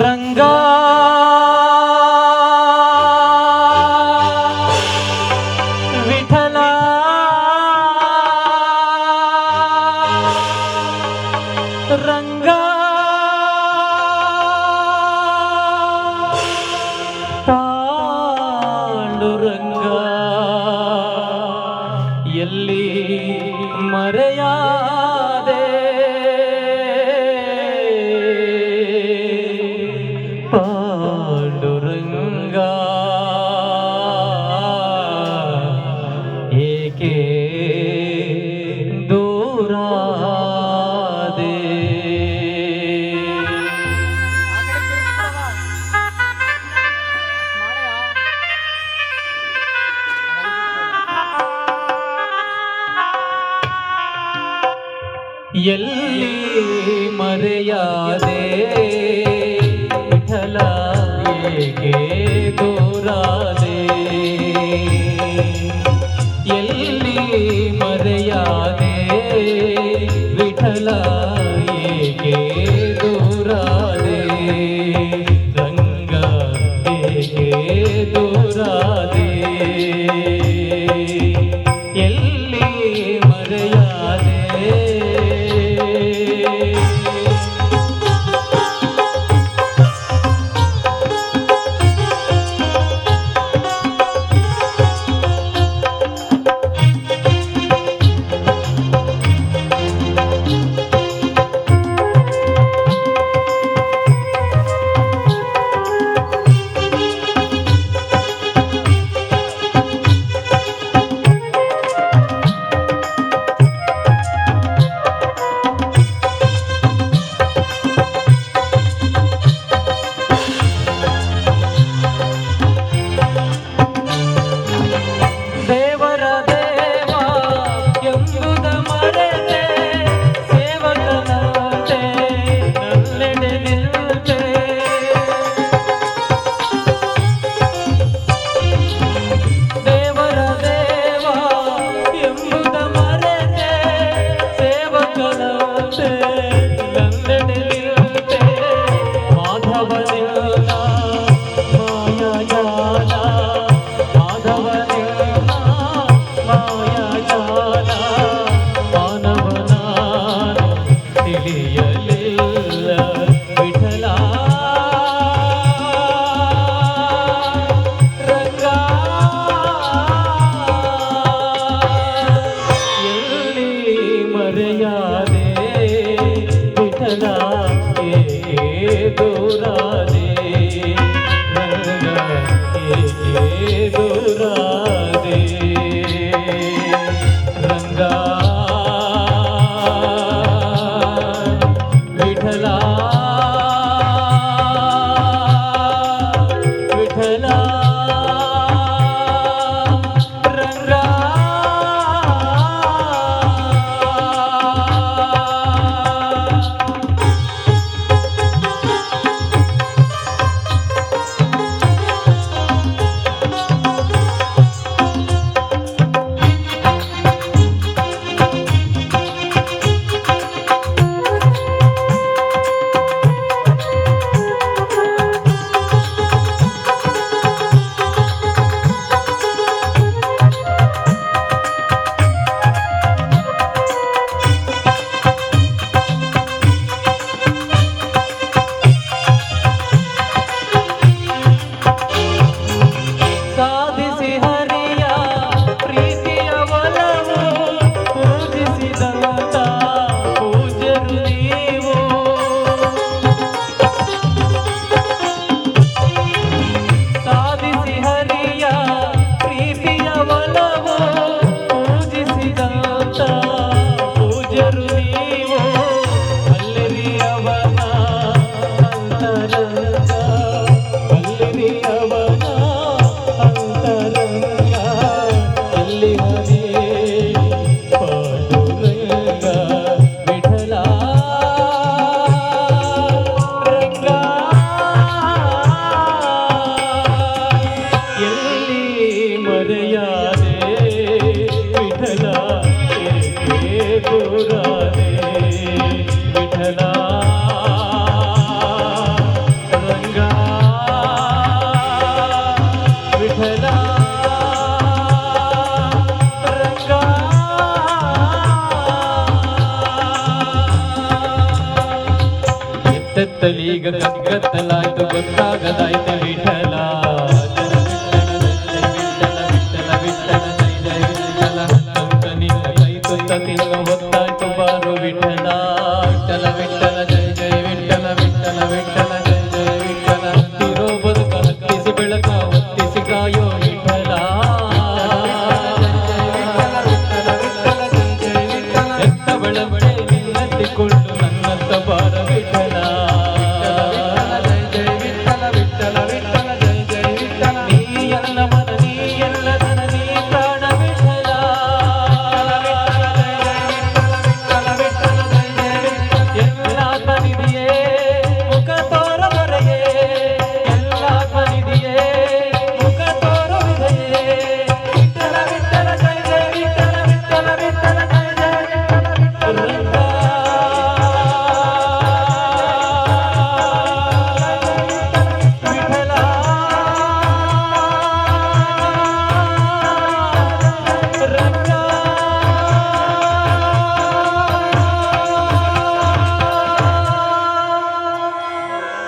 ರಂಗ ಎಲ್ಲಿ ಮರೆಯಾದೆ? ವಿಠಲ ಏಕೆ ದೂರಾದೆ? ಎಲ್ಲಿ ಮರೆಯಾದೆ? ವಿಠಲ ಏಕೆ ದೂರಾದೆ? ರಂಗ ಏಕೆ ದೂರಾದೆ? ಎಲ್ಲಿ ला ವಿಠಲ ರಂಗ ಎತ್ತೆತ್ತಲೀಗ ಕಗ್ಗತ್ತಲಾಯ್ತು ಗೊತ್ತಾಗದಾಯ್ತು ವಿಠಲ con